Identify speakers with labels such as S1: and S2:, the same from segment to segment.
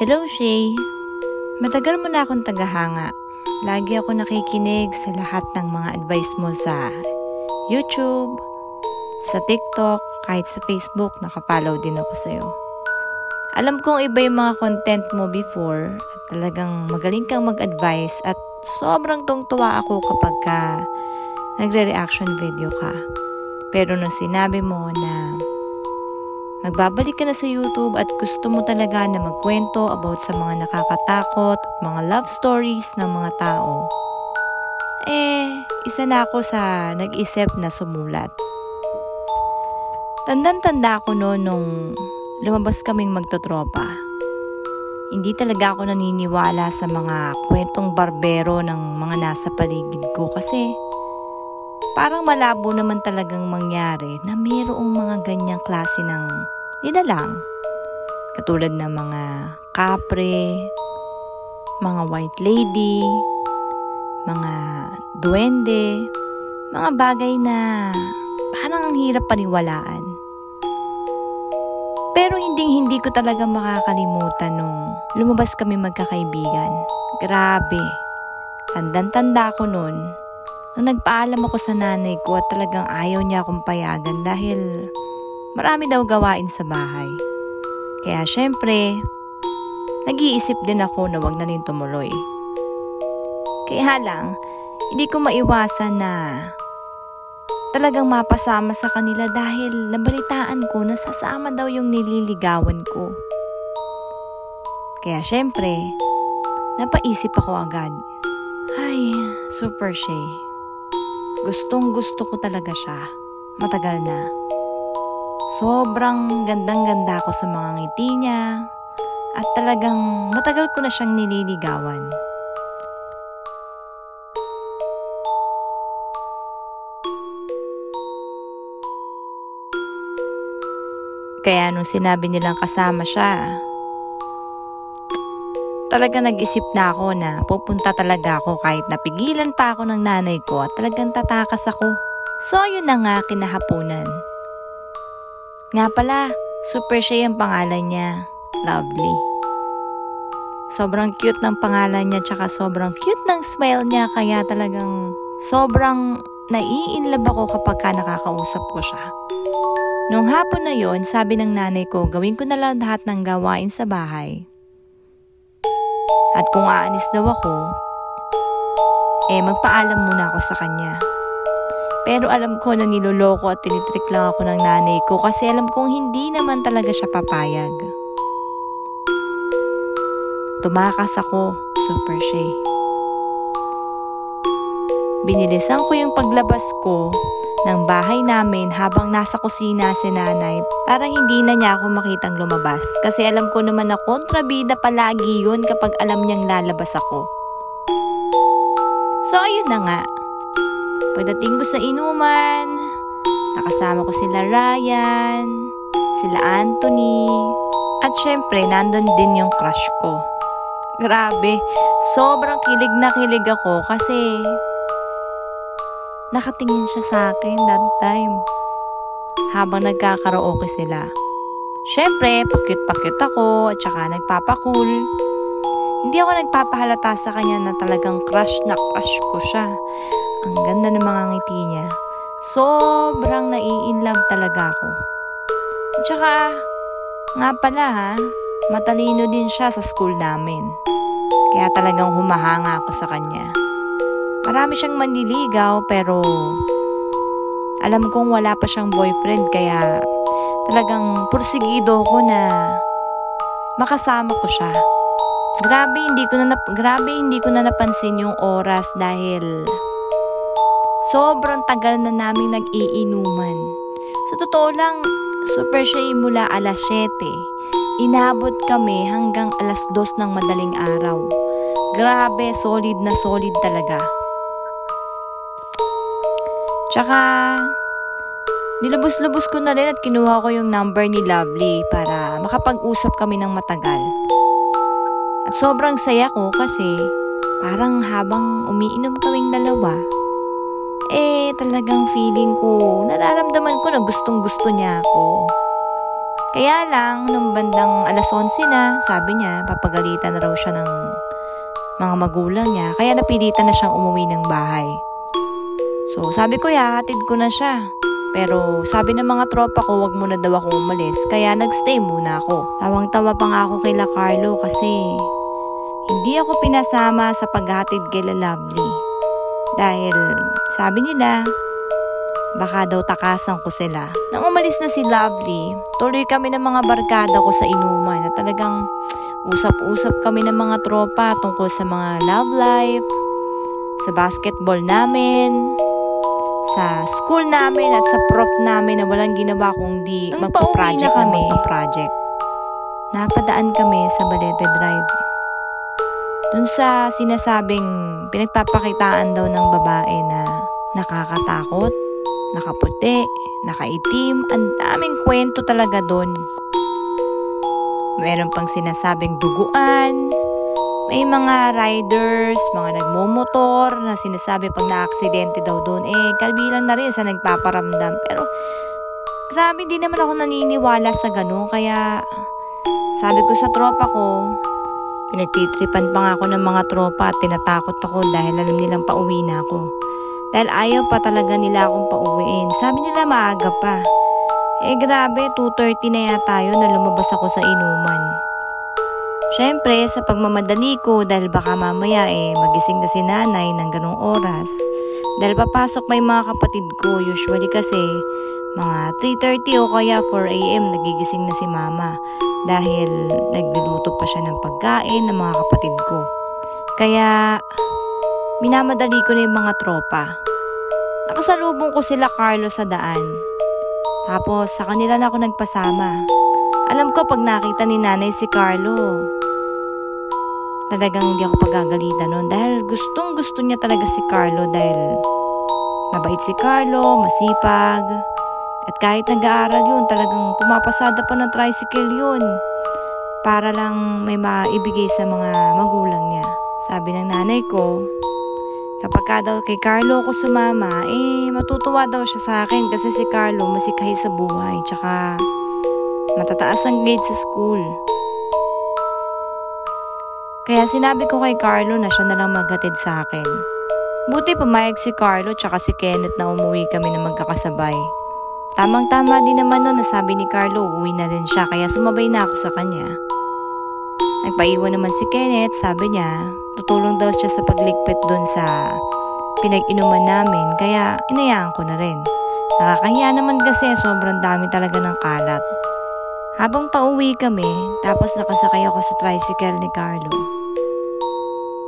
S1: Hello, Shay. Matagal mo na akong tagahanga. Lagi ako nakikinig sa lahat ng mga advice mo sa YouTube, sa TikTok, kahit sa Facebook, nakapollow din ako sa'yo. Alam kong iba yung mga content mo before at talagang magaling kang mag-advise at sobrang tungtuwa ako kapag ka nagre-reaction video ka. Pero nung sinabi mo na Magbabalik ka na sa YouTube at gusto mo talaga na magkwento about sa mga nakakatakot at mga love stories ng mga tao. Eh, isa na ako sa nag-isip na sumulat. Tandang-tanda ako noon nung lumabas kaming magtotropa. Hindi talaga ako naniniwala sa mga kwentong barbero ng mga nasa paligid ko kasi parang malabo naman talagang mangyari na mayroong mga ganyang klase ng nilalang. Katulad ng mga kapre, mga white lady, mga duwende, mga bagay na parang ang hirap paniwalaan. Pero hindi hindi ko talaga makakalimutan nung lumabas kami magkakaibigan. Grabe. Tandang-tanda ko noon Nung nagpaalam ako sa nanay ko at talagang ayaw niya akong payagan dahil marami daw gawain sa bahay. Kaya syempre, nag-iisip din ako na wag na rin tumuloy. Kaya lang, hindi ko maiwasan na talagang mapasama sa kanila dahil nabalitaan ko na sasama daw yung nililigawan ko. Kaya syempre, napaisip ako agad. Ay, super Shay. Gustong gusto ko talaga siya. Matagal na. Sobrang gandang ganda ko sa mga ngiti niya. At talagang matagal ko na siyang nililigawan. Kaya nung sinabi nilang kasama siya, talaga nag-isip na ako na pupunta talaga ako kahit napigilan pa ako ng nanay ko at talagang tatakas ako. So yun na nga kinahaponan. Nga pala, super siya yung pangalan niya. Lovely. Sobrang cute ng pangalan niya tsaka sobrang cute ng smile niya kaya talagang sobrang naiinlove ako kapag ka nakakausap ko siya. Nung hapon na yon, sabi ng nanay ko, gawin ko na lang lahat ng gawain sa bahay. At kung aalis daw ako, eh magpaalam muna ako sa kanya. Pero alam ko na niloloko at tinitrik lang ako ng nanay ko kasi alam kong hindi naman talaga siya papayag. Tumakas ako, super shay. Binilisan ko yung paglabas ko ng bahay namin habang nasa kusina si nanay para hindi na niya ako makitang lumabas kasi alam ko naman na kontrabida palagi yun kapag alam niyang lalabas ako. So ayun na nga. Pagdating ko sa inuman, nakasama ko sila Ryan, sila Anthony, at syempre nandun din yung crush ko. Grabe, sobrang kilig na kilig ako kasi nakatingin siya sa akin that time. Habang nagkakaraoke sila. Syempre, pakit-pakit ako at saka nagpapakul. Hindi ako nagpapahalata sa kanya na talagang crush na crush ko siya. Ang ganda ng mga ngiti niya. Sobrang nai-inlove talaga ako. At saka, nga pala ha, matalino din siya sa school namin. Kaya talagang humahanga ako sa kanya. Marami siyang manliligaw pero alam kong wala pa siyang boyfriend kaya talagang pursigido ko na makasama ko siya. Grabe hindi ko na grabe hindi ko na napansin yung oras dahil sobrang tagal na namin nag-iinuman. Sa totoo lang, super siya mula alas 7. Inabot kami hanggang alas 2 ng madaling araw. Grabe, solid na solid talaga. Tsaka, nilubos-lubos ko na rin at kinuha ko yung number ni Lovely para makapag-usap kami ng matagal. At sobrang saya ko kasi parang habang umiinom kaming dalawa, eh talagang feeling ko, nararamdaman ko na gustong gusto niya ako. Kaya lang, nung bandang alas 11 na, sabi niya, papagalitan na raw siya ng mga magulang niya. Kaya napilitan na siyang umuwi ng bahay. So, sabi ko, hatid ko na siya. Pero sabi ng mga tropa ko, wag muna daw ako umalis. Kaya nagstay muna ako. Tawang-tawa pa nga ako kay La Carlo kasi hindi ako pinasama sa paghatid kay La Lovely. Dahil sabi nila, baka daw takasan ko sila. Nang umalis na si Lovely, tuloy kami ng mga barkada ko sa inuman na talagang usap-usap kami ng mga tropa tungkol sa mga love life, sa basketball namin, sa school namin at sa prof namin na walang ginawa kundi magpa-project
S2: na kami,
S1: magpa-project. Napadaan kami sa Balete Drive. Dun sa sinasabing pinagpapakitaan daw ng babae na nakakatakot, nakaputi, nakaitim, ang daming kwento talaga doon. Meron pang sinasabing duguan, may mga riders, mga nagmumotor na sinasabi pag na-aksidente daw doon, eh, kabilang na rin sa nagpaparamdam. Pero, grabe din naman ako naniniwala sa ganun. Kaya, sabi ko sa tropa ko, pinagtitripan pa nga ako ng mga tropa at tinatakot ako dahil alam nilang pauwi na ako. Dahil ayaw pa talaga nila akong pauwiin. Sabi nila maaga pa. Eh grabe, 2.30 na yata yun na lumabas ako sa inuman. Siyempre, sa pagmamadali ko dahil baka mamaya eh magising na si nanay ng ganong oras. Dahil papasok may mga kapatid ko, usually kasi mga 3.30 o kaya 4am nagigising na si mama dahil nagluluto pa siya ng pagkain ng mga kapatid ko. Kaya minamadali ko na yung mga tropa. Nakasalubong ko sila Carlo sa daan. Tapos sa kanila na ako nagpasama. Alam ko pag nakita ni nanay si Carlo, talagang hindi ako pagagalitan nun dahil gustong gusto niya talaga si Carlo dahil mabait si Carlo, masipag, at kahit nag-aaral yun, talagang pumapasada pa ng tricycle yun para lang may maibigay sa mga magulang niya. Sabi ng nanay ko, kapag ka daw kay Carlo ako sumama, eh matutuwa daw siya sa akin kasi si Carlo masikhay sa buhay, tsaka matataas ang grade sa school. Kaya sinabi ko kay Carlo na siya na lang maghatid sa akin. Buti pumayag si Carlo tsaka si Kenneth na umuwi kami na magkakasabay. Tamang-tama din naman nun na sabi ni Carlo uwi na rin siya kaya sumabay na ako sa kanya. Nagpaiwan naman si Kenneth, sabi niya, tutulong daw siya sa pagligpit doon sa pinag-inuman namin kaya inayaan ko na rin. Nakakahiya naman kasi sobrang dami talaga ng kalat. Habang pauwi kami, tapos nakasakay ako sa tricycle ni Carlo,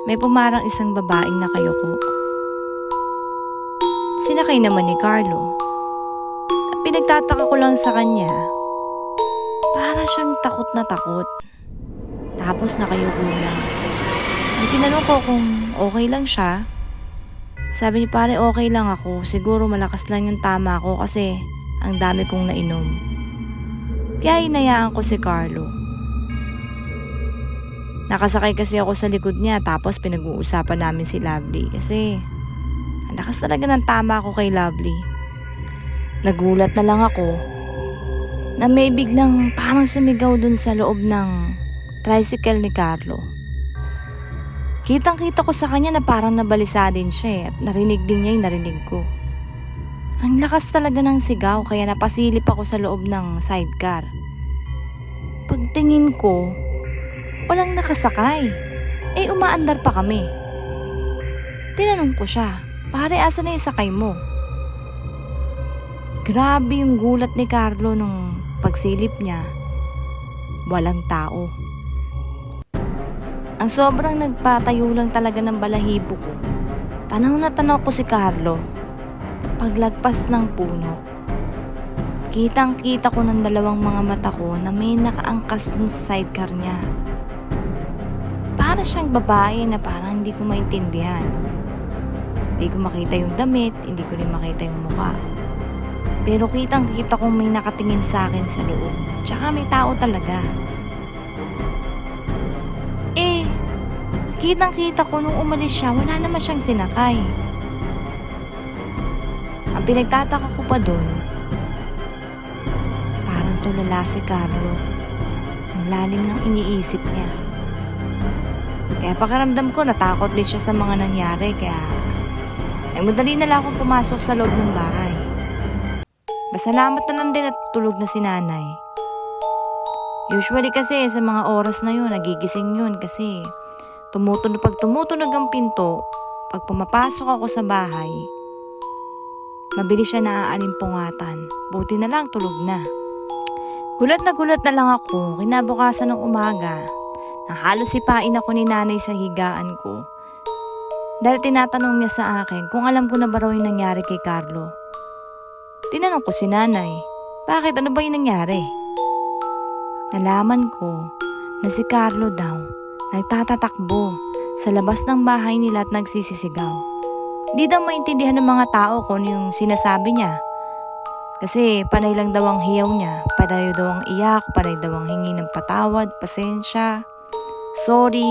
S1: may pumarang isang babaeng nakayuko. Sinakay naman ni Carlo. At pinagtataka ko lang sa kanya, para siyang takot na takot. Tapos nakayuko lang. May tinanong ko kung okay lang siya. Sabi ni pare okay lang ako. Siguro malakas lang yung tama ko kasi ang dami kong nainom. Kaya inayaan ko si Carlo. Nakasakay kasi ako sa likod niya tapos pinag-uusapan namin si Lovely kasi ang lakas talaga ng tama ko kay Lovely. Nagulat na lang ako na may biglang parang sumigaw dun sa loob ng tricycle ni Carlo. Kitang kita ko sa kanya na parang nabalisa din siya eh, at narinig din niya yung narinig ko. Ang lakas talaga ng sigaw kaya napasilip ako sa loob ng sidecar. Pagtingin ko, walang nakasakay. Eh umaandar pa kami. Tinanong ko siya, pare asa na yung sakay mo? Grabe yung gulat ni Carlo nung pagsilip niya. Walang tao. Ang sobrang nagpatayo lang talaga ng balahibo ko. Tanaw na tanaw ko si Carlo. Paglagpas ng puno. Kitang kita ko ng dalawang mga mata ko na may nakaangkas dun sa sidecar niya. Para siyang babae na parang hindi ko maintindihan. Hindi ko makita yung damit, hindi ko rin makita yung mukha. Pero kitang kita kong may nakatingin sa akin sa loob. Tsaka may tao talaga. Eh, kitang kita ko nung umalis siya, wala naman siyang sinakay. Ang pinagtataka ko pa doon, parang tulala si Carlo. Ang lalim ng iniisip niya. Kaya pakiramdam ko natakot din siya sa mga nangyari kaya nagmadali na lang akong pumasok sa loob ng bahay. Masalamat na lang din at tulog na si nanay. Usually kasi sa mga oras na yun, nagigising yun kasi tumutunog pag tumutunog ang pinto, pag pumapasok ako sa bahay, mabilis siya naaalimpungatan. Buti na lang tulog na. Gulat na gulat na lang ako kinabukasan ng umaga nang halos sipain ako ni nanay sa higaan ko. Dahil tinatanong niya sa akin kung alam ko na ba raw yung nangyari kay Carlo. Tinanong ko si nanay, bakit ano ba yung nangyari? Nalaman ko na si Carlo daw nagtatatakbo sa labas ng bahay nila at nagsisisigaw. Di daw maintindihan ng mga tao kung yung sinasabi niya. Kasi panay lang daw ang hiyaw niya, panay daw ang iyak, panay daw ang hingi ng patawad, pasensya, sorry,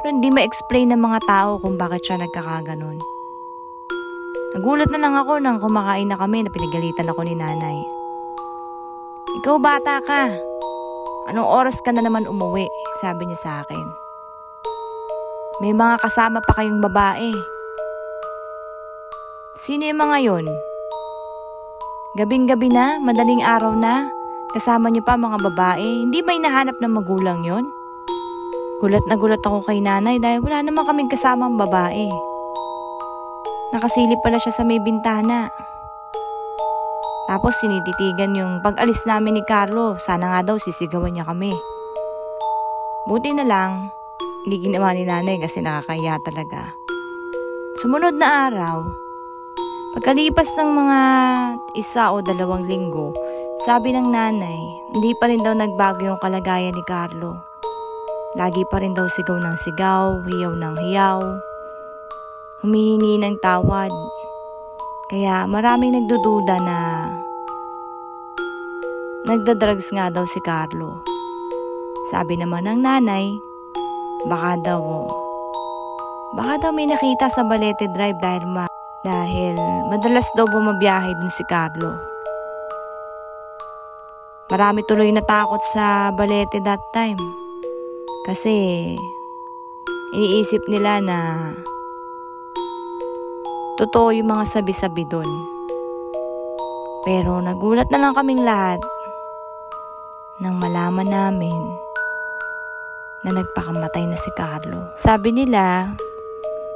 S1: pero hindi ma-explain ng mga tao kung bakit siya nagkakaganon. Nagulat na lang ako nang kumakain na kami na pinagalitan ako ni nanay. Ikaw bata ka, Anong oras ka na naman umuwi? Sabi niya sa akin. May mga kasama pa kayong babae. Sino yung mga yon? Gabing-gabi na, madaling araw na, kasama niyo pa mga babae, hindi ba hinahanap ng magulang yon? Gulat na gulat ako kay nanay dahil wala naman kaming kasamang babae. Nakasilip pala siya sa may bintana. Tapos tinititigan yung pag-alis namin ni Carlo. Sana nga daw sisigawan niya kami. Buti na lang, hindi ginawa ni nanay kasi nakakaya talaga. Sumunod na araw, pagkalipas ng mga isa o dalawang linggo, sabi ng nanay, hindi pa rin daw nagbago yung kalagayan ni Carlo. Lagi pa rin daw sigaw ng sigaw, hiyaw ng hiyaw, humihingi ng tawad, kaya maraming nagdududa na nagdadrugs nga daw si Carlo. Sabi naman ng nanay, baka daw baka daw may nakita sa Balete Drive dahil ma dahil madalas daw bumabiyahe dun si Carlo. Marami tuloy natakot sa Balete that time. Kasi iniisip nila na totoo yung mga sabi-sabi doon. Pero nagulat na lang kaming lahat nang malaman namin na nagpakamatay na si Carlo. Sabi nila,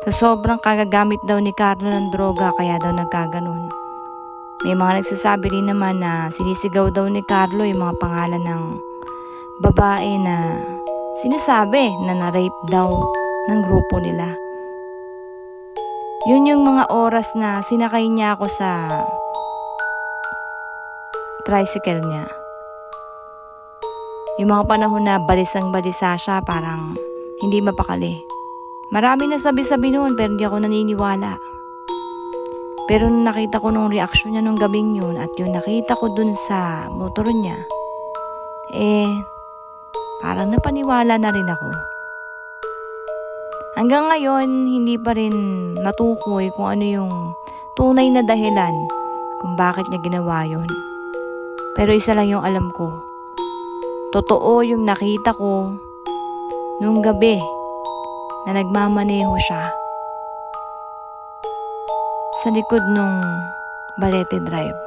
S1: sa sobrang kagagamit daw ni Carlo ng droga kaya daw nagkaganon. May mga nagsasabi rin naman na sinisigaw daw ni Carlo yung mga pangalan ng babae na sinasabi na na-rape daw ng grupo nila. Yun yung mga oras na sinakay niya ako sa tricycle niya. Yung mga panahon na balisang balisa siya, parang hindi mapakali. Marami na sabi-sabi noon pero hindi ako naniniwala. Pero nung nakita ko nung reaksyon niya nung gabing yun at yung nakita ko dun sa motor niya, eh, parang napaniwala na rin ako. Hanggang ngayon, hindi pa rin matukoy kung ano yung tunay na dahilan kung bakit niya ginawa yun. Pero isa lang yung alam ko. Totoo yung nakita ko nung gabi na nagmamaneho siya sa likod nung Balete Drive.